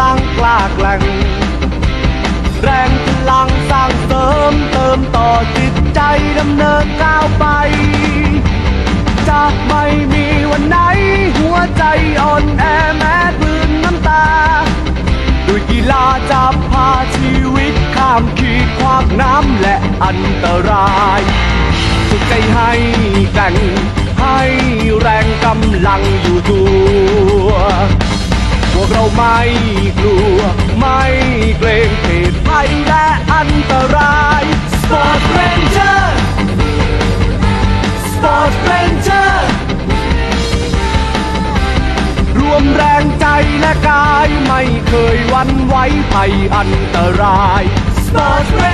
ลังกล้าแกล่ง แรงพลังสร้างเสริมเติมต่อจิตใจดำเนินก้าวไป จะไม่มีวันไหน หัวใจอ่อนแอแม้ปืนน้ำตา ด้วยกีฬาจะพาชีวิตข้ามขีดความน้ำและอันตรายสุดใจให้แกล่งให้แรงกำลังอยู่ดู พวกเราไม่กลัว ไม่เกรงเหตุภัยและอันตรายสปอร์ตเรนเจอร์สปอร์ตเรรวมแรงใจและกาย ไม่เคยวันไว้ภัยอันตรายสปอร์